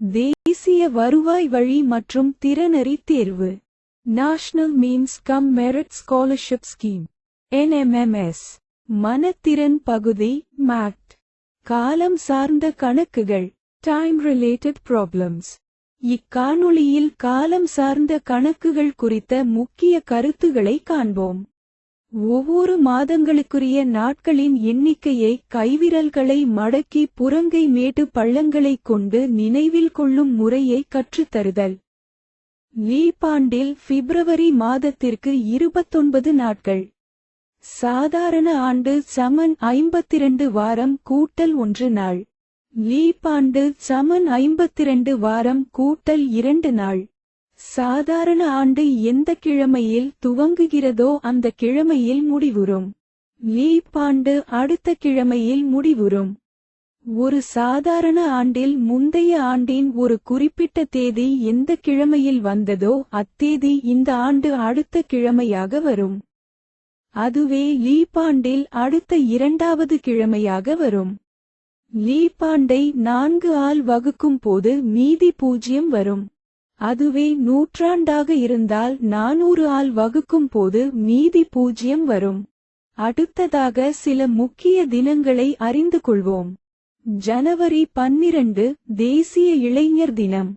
தேசிய வருவாய் வழி மற்றும் திறனறி தேர்வு. National means cum merit scholarship scheme NMMS மனத்திறன் பகுதி மேக்ட் காலம் சார்ந்த கணக்குகள் டைம் ரிலேட்டட் ப்ராப்ளம்ஸ் இக்காணொளியில் காலம் சார்ந்த கணக்குகள் குறித்த முக்கிய கருத்துகளை காண்போம். ஒவ்வொரு மாதங்களுக்குரிய நாட்களின் எண்ணிக்கையை கைவிரல்களை மடக்கி புறங்கை மேட்டு பள்ளங்களைக் கொண்டு நினைவில் கொள்ளும் முறையை கற்றுத்தருதல். லீபாண்டில் பிப்ரவரி மாதத்திற்கு இருபத்தொன்பது நாட்கள். சாதாரண ஆண்டு சமன் ஐம்பத்திரண்டு வாரம் கூட்டல் ஒன்று நாள். லீபாண்டு சமன் ஐம்பத்திரண்டு வாரம் கூட்டல் இரண்டு நாள். சாதாரண ஆண்டு எந்த கிழமையில் துவங்குகிறதோ அந்த கிழமையில் முடிவுறும். லீப்பாண்டு அடுத்த கிழமையில் முடிவுறும். ஒரு சாதாரண ஆண்டில் முந்தைய ஆண்டின் ஒரு குறிப்பிட்ட தேதி எந்த கிழமையில் வந்ததோ அத்தேதி இந்த ஆண்டு அடுத்த கிழமையாக வரும். அதுவே லீப்பாண்டில் அடுத்த இரண்டாவது கிழமையாக வரும். லீப்பாண்டை நான்கு ஆல் வகுக்கும் போது மீதி பூஜ்யம் வரும். அதுவே நூற்றாண்டாக இருந்தால் நானூறு ஆல் வகுக்கும் போது மீதி பூஜ்யம் வரும். அடுத்ததாக சில முக்கிய தினங்களை அறிந்து கொள்வோம். ஜனவரி பன்னிரண்டு தேசிய இளைஞர் தினம்.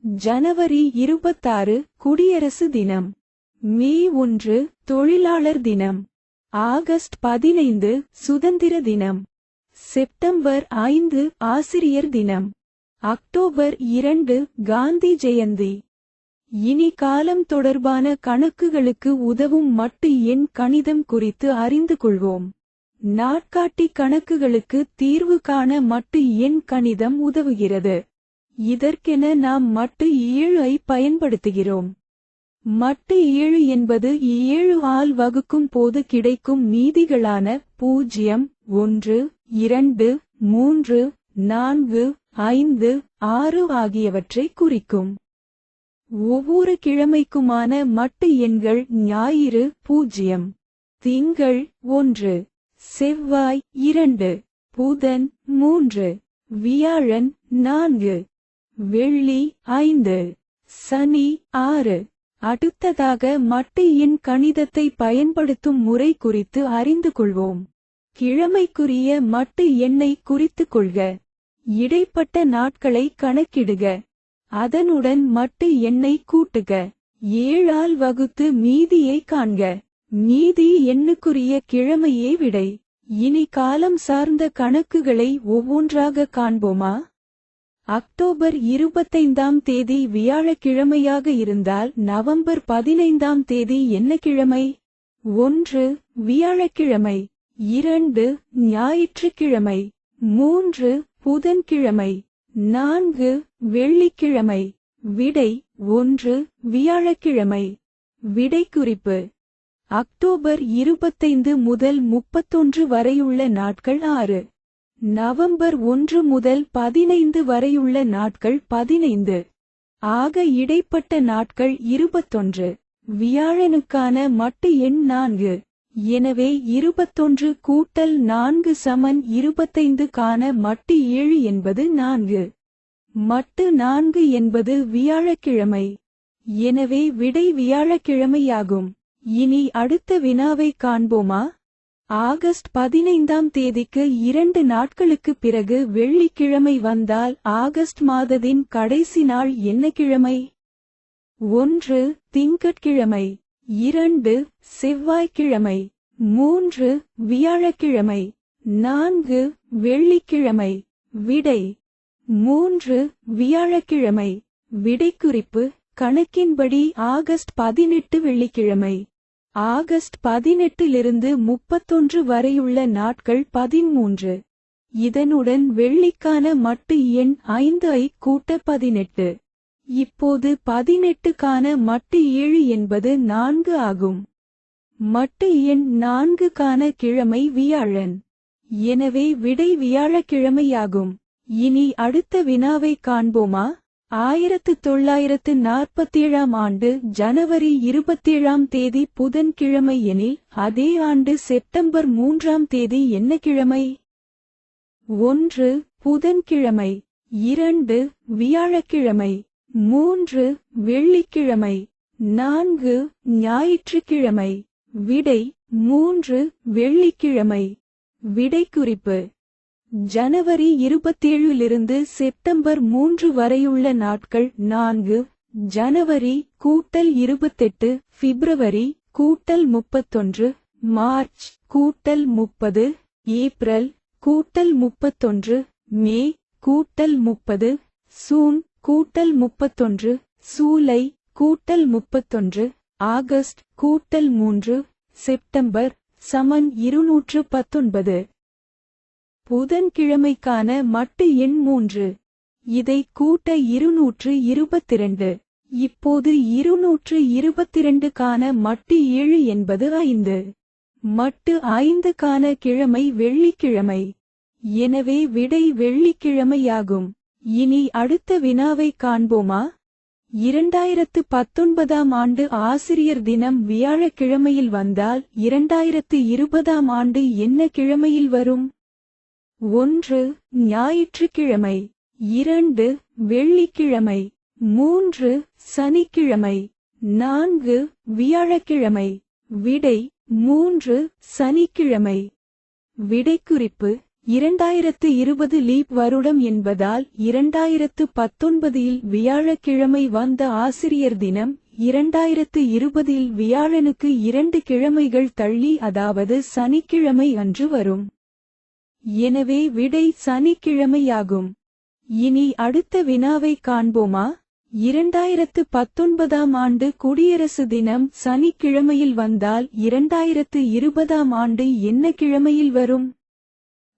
ஜனவரி இருபத்தாறு குடியரசு தினம். மே ஒன்று தொழிலாளர் தினம். ஆகஸ்ட் பதினைந்து சுதந்திர தினம். செப்டம்பர் ஐந்து ஆசிரியர் தினம். அக்டோபர் இரண்டு காந்தி ஜெயந்தி. இனி காலம் தொடர்பான கணக்குகளுக்கு உதவும் மட்டு எண் கணிதம் குறித்து அறிந்து கொள்வோம். நாட்காட்டி கணக்குகளுக்கு தீர்வு காண மட்டு எண் கணிதம் உதவுகிறது. இதற்கென நாம் மட்டு ஏழு ஐ பயன்படுத்துகிறோம். மட்டு ஏழு என்பது ஏழு ஆல் வகுக்கும் போது கிடைக்கும் மீதிகளான பூஜ்யம் ஒன்று இரண்டு மூன்று நான்கு ஐந்து ஆறு ஆகியவற்றை குறிக்கும். ஒவ்வொரு கிழமைக்குமான மட்டு எண்கள் ஞாயிறு பூஜ்யம். திங்கள் ஒன்று. செவ்வாய் இரண்டு. புதன் மூன்று. வியாழன் நான்கு. வெள்ளி ஐந்து. சனி ஆறு. அடுத்ததாக மட்டு எண் கணிதத்தை பயன்படுத்தும் முறை குறித்து அறிந்து கொள்வோம். கிழமைக்குரிய மட்டு எண்ணை குறித்துக் கொள்க. இடைப்பட்ட நாட்களை கணக்கிடுக. அதனுடன் மட்டு எண்ணை கூட்டுக. ஏழால் வகுத்து மீதியை காண்க. மீதி எண்ணுக்குரிய கிழமையே விடை. இனி காலம் சார்ந்த கணக்குகளை ஒவ்வொன்றாக காண்போமா? அக்டோபர் இருபத்தைந்தாம் தேதி வியாழக்கிழமையாக இருந்தால் நவம்பர் பதினைந்தாம் தேதி என்ன கிழமை? ஒன்று வியாழக்கிழமை. இரண்டு ஞாயிற்றுக்கிழமை. மூன்று புதன்கிழமை நான்கு வெள்ளிக்கிழமை விடை ஒன்று வியாழக்கிழமை. விடை குறிப்பு அக்டோபர் இருபத்தைந்து முதல் முப்பத்தொன்று வரையுள்ள நாட்கள் ஆறு. நவம்பர் ஒன்று முதல் பதினைந்து வரையுள்ள நாட்கள் பதினைந்து. ஆக இடைப்பட்ட நாட்கள் இருபத்தொன்று. வியாழனுக்கான மட்டு எண் நான்கு. எனவே இருபத்தொன்று கூட்டல் நான்கு சமன் இருபத்தைந்து காண மட்டு ஏழு என்பது நான்கு. மட்டு நான்கு என்பது வியாழக்கிழமை. எனவே விடை வியாழக்கிழமையாகும். இனி அடுத்த வினாவை காண்போமா? ஆகஸ்ட் பதினைந்தாம் தேதிக்கு இரண்டு நாட்களுக்குப் பிறகு வெள்ளிக்கிழமை வந்தால் ஆகஸ்ட் மாதத்தின் கடைசி நாள் என்ன கிழமை? ஒன்று திங்கட்கிழமை. இரண்டு செவ்வாய்க்கிழமை. மூன்று வியாழக்கிழமை. நான்கு வெள்ளிக்கிழமை. விடை. மூன்று வியாழக்கிழமை. விடைக்குறிப்பு கணக்கின்படி ஆகஸ்ட் பதினெட்டு வெள்ளிக்கிழமை. ஆகஸ்ட் பதினெட்டிலிருந்து முப்பத்தொன்று வரையுள்ள நாட்கள் பதிமூன்று. இதனுடன் வெள்ளிக்கான மட்டு எண் ஐந்து ஐ கூட்ட பதினெட்டு. இப்போது பதினெட்டுக்கான மட்டு ஏழு என்பது நான்கு ஆகும். மட்டு எண் நான்குக்கான கிழமை வியாழன். எனவே விடை வியாழக்கிழமையாகும். இனி அடுத்த வினாவை காண்போமா? ஆயிரத்து தொள்ளாயிரத்து நாற்பத்தேழாம் ஆண்டு ஜனவரி இருபத்தேழாம் தேதி புதன்கிழமை எனில் அதே ஆண்டு செப்டம்பர் மூன்றாம் தேதி என்ன கிழமை? ஒன்று புதன்கிழமை இரண்டு வியாழக்கிழமை. மூன்று வெள்ளிக்கிழமை நான்கு ஞாயிற்றுக்கிழமை விடை மூன்று வெள்ளிக்கிழமை. விடை குறிப்பு ஜனவரி இருபத்தேழிலிருந்து செப்டம்பர் மூன்று வரையுள்ள நாட்கள் நான்கு ஜனவரி கூட்டல் இருபத்தெட்டு பிப்ரவரி கூட்டல் முப்பத்தொன்று மார்ச் கூட்டல் முப்பது ஏப்ரல் கூட்டல் முப்பத்தொன்று மே கூட்டல் முப்பது சூன் கூட்டல் முப்பத்தொன்று சூலை கூட்டல் முப்பத்தொன்று ஆகஸ்ட் கூட்டல் மூன்று செப்டம்பர் சமன் இருநூற்று பத்தொன்பது. புதன்கிழமைக்கான மட்டு எண் மூன்று. இதை கூட்ட இருநூற்று இருபத்திரண்டு. இப்போது இருநூற்று இருபத்திரண்டுக்கான மட்டு ஏழு என்பது ஐந்து. மட்டு ஐந்துக்கான கிழமை வெள்ளிக்கிழமை. எனவே விடை வெள்ளிக்கிழமையாகும். இனி அடுத்த வினாவை காண்போமா? இரண்டாயிரத்து பத்தொன்பதாம் ஆண்டு ஆசிரியர் தினம் வியாழக்கிழமையில் வந்தால் இரண்டாயிரத்து இருபதாம் ஆண்டு என்ன கிழமையில் வரும்? ஒன்று ஞாயிற்றுக்கிழமை. இரண்டு வெள்ளிக்கிழமை. மூன்று சனிக்கிழமை. நான்கு வியாழக்கிழமை. விடை மூன்று சனிக்கிழமை. விடைக்குறிப்பு இரண்டாயிரத்து இருபது லீப் வருடம் என்பதால் இரண்டாயிரத்து பத்தொன்பதில் வியாழக்கிழமை வந்த ஆசிரியர் தினம் இரண்டாயிரத்து இருபதில் வியாழனுக்கு இரண்டு கிழமைகள் தள்ளி அதாவது சனிக்கிழமை அன்று வரும். எனவே விடை சனிக்கிழமையாகும். இனி அடுத்த வினாவை காண்போமா? இரண்டாயிரத்து பத்தொன்பதாம் ஆண்டு குடியரசு தினம் சனிக்கிழமையில் வந்தால் இரண்டாயிரத்து இருபதாம் ஆண்டு என்ன கிழமையில் வரும்?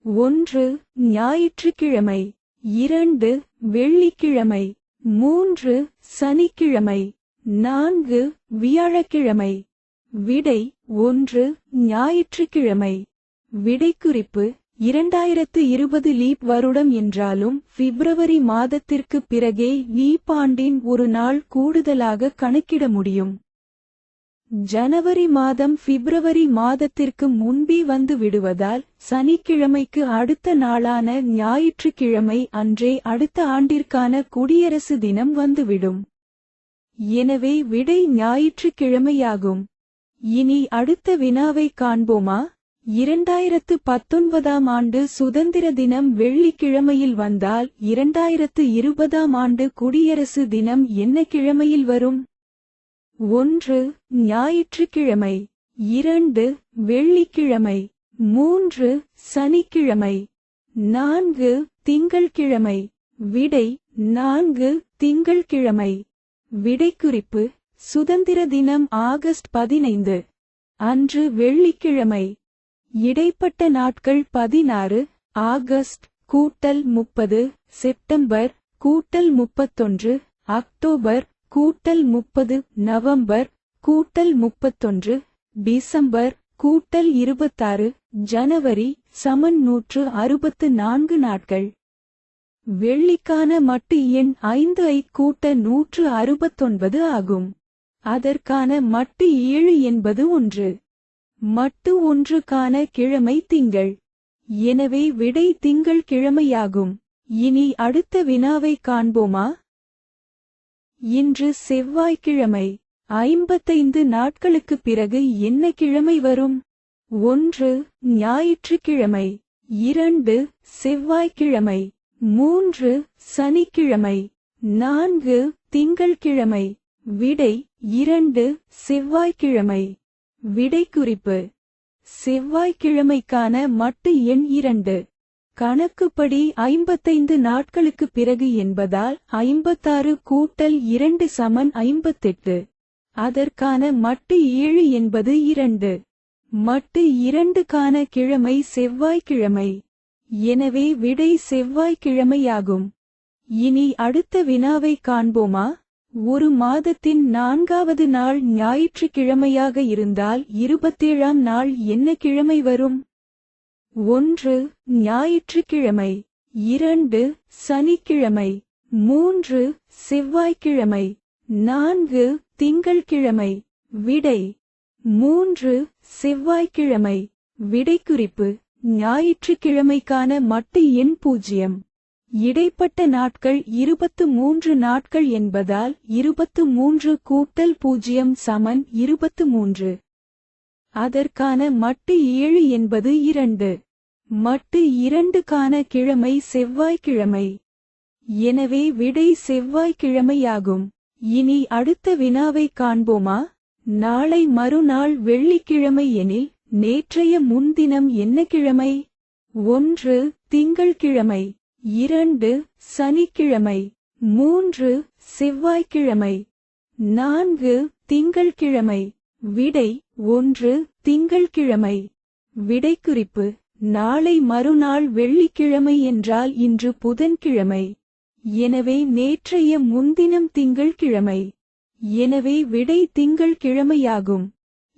ஒன்று ஞாயிற்றுக்கிழமை. இரண்டு வெள்ளிக்கிழமை. மூன்று சனிக்கிழமை. நான்கு வியாழக்கிழமை. விடை ஒன்று ஞாயிற்றுக்கிழமை. விடைக்குறிப்பு இரண்டாயிரத்து இருபது லீப் வருடம் என்றாலும் பிப்ரவரி மாதத்திற்கு பிறகே லீப் ஆண்டின் ஒரு நாள் கூடுதலாக கணக்கிட முடியும். ஜனவரி மாதம் பிப்ரவரி மாதத்திற்கு முன்பே வந்து விடுவதால் சனிக்கிழமைக்கு அடுத்த நாளான ஞாயிற்றுக்கிழமை அன்றே அடுத்த ஆண்டிற்கான குடியரசு தினம் வந்துவிடும் எனவே விடை ஞாயிற்றுக்கிழமையாகும். இனி அடுத்த வினாவை காண்போமா? இரண்டாயிரத்து பத்தொன்பதாம் ஆண்டு சுதந்திர தினம் வெள்ளிக்கிழமையில் வந்தால் இரண்டாயிரத்து இருபதாம் ஆண்டு குடியரசு தினம் என்ன கிழமையில் வரும்? ஒன்று ஞாயிற்றுக்கிழமை. இரண்டு வெள்ளிக்கிழமை. மூன்று சனிக்கிழமை. நான்கு திங்கள்கிழமை. விடை நான்கு திங்கள்கிழமை. விடைக்குறிப்பு சுதந்திர தினம் ஆகஸ்ட் பதினைந்து. அன்று வெள்ளிக்கிழமை. இடைப்பட்ட நாட்கள் பதினாறு ஆகஸ்ட் கூட்டல் முப்பது செப்டம்பர் கூட்டல் முப்பத்தொன்று அக்டோபர் கூட்டல் முப்பது நவம்பர் கூட்டல் முப்பத்தொன்று டிசம்பர் கூட்டல் இருபத்தாறு ஜனவரி சமன் நூற்று அறுபத்து நான்கு நாட்கள். வெள்ளிக்கான மட்டு எண் ஐந்து ஐ கூட்ட நூற்று அறுபத்தொன்பது ஆகும். அதற்கான மட்டு ஏழு என்பது ஒன்று. மட்டு ஒன்றுக்கான கிழமை திங்கள். எனவே விடை திங்கள் கிழமையாகும். இனி அடுத்த வினாவை காண்போமா? இன்று செவ்வாய்க்கிழமை ஐம்பத்தைந்து நாட்களுக்குப் பிறகு என்ன கிழமை வரும்? ஒன்று ஞாயிற்றுக்கிழமை இரண்டு செவ்வாய்க்கிழமை மூன்று சனிக்கிழமை நான்கு திங்கள்கிழமை விடை இரண்டு செவ்வாய்க்கிழமை. விடைக்குறிப்பு செவ்வாய்க்கிழமைக்கான மட்டு எண் இரண்டு. கணக்குப்படி ஐம்பத்தைந்து நாட்களுக்குப் பிறகு என்பதால் ஐம்பத்தாறு கூட்டல் இரண்டு சமன் ஐம்பத்தெட்டு. அதற்கான மட்டு ஏழு என்பது இரண்டு. மட்டு இரண்டுக்கான கிழமை செவ்வாய்க்கிழமை. எனவே விடை செவ்வாய்க்கிழமையாகும். இனி அடுத்த வினாவை காண்போமா? ஒரு மாதத்தின் நான்காவது நாள் ஞாயிற்றுக்கிழமையாக இருந்தால் இருபத்தேழாம் நாள் என்ன கிழமை வரும்? ஒன்று ஞாயிற்றுக்கிழமை இரண்டு சனிக்கிழமை மூன்று செவ்வாய்க்கிழமை நான்கு திங்கள்கிழமை விடை. மூன்று செவ்வாய்க்கிழமை விடைக்குறிப்பு ஞாயிற்றுக்கிழமைக்கான மட்டு எண் பூஜ்ஜியம். இடைப்பட்ட நாட்கள் இருபத்து மூன்று நாட்கள் என்பதால் இருபத்து மூன்று கூட்டல் பூஜ்ஜியம் சமன் இருபத்து மூன்று அதற்கான மட்டு ஏழு என்பது இரண்டு. மட்டு இரண்டுக்கான கிழமை செவ்வாய்க்கிழமை. எனவே விடை செவ்வாய்க்கிழமையாகும். இனி அடுத்த வினாவை காண்போமா? நாளை மறுநாள் வெள்ளிக்கிழமை எனில் நேற்றைய முன்தினம் என்ன கிழமை? ஒன்று திங்கள்கிழமை இரண்டு சனிக்கிழமை மூன்று செவ்வாய்க்கிழமை நான்கு திங்கள்கிழமை. விடை ஒன்று திங்கள்கிழமை. விடைக்குறிப்பு நாளை மறுநாள் வெள்ளிக்கிழமை என்றால் இன்று புதன்கிழமை. எனவே நேற்றைய முன்தினம் திங்கள்கிழமை. எனவே விடை திங்கள்கிழமையாகும்.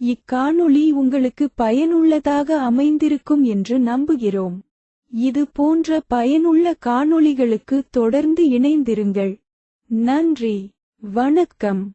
இக்காணொளி உங்களுக்கு பயனுள்ளதாக அமைந்திருக்கும் என்று நம்புகிறோம். இது போன்ற பயனுள்ள காணொளிகளுக்கு தொடர்ந்து இணைந்திருங்கள். நன்றி. வணக்கம்.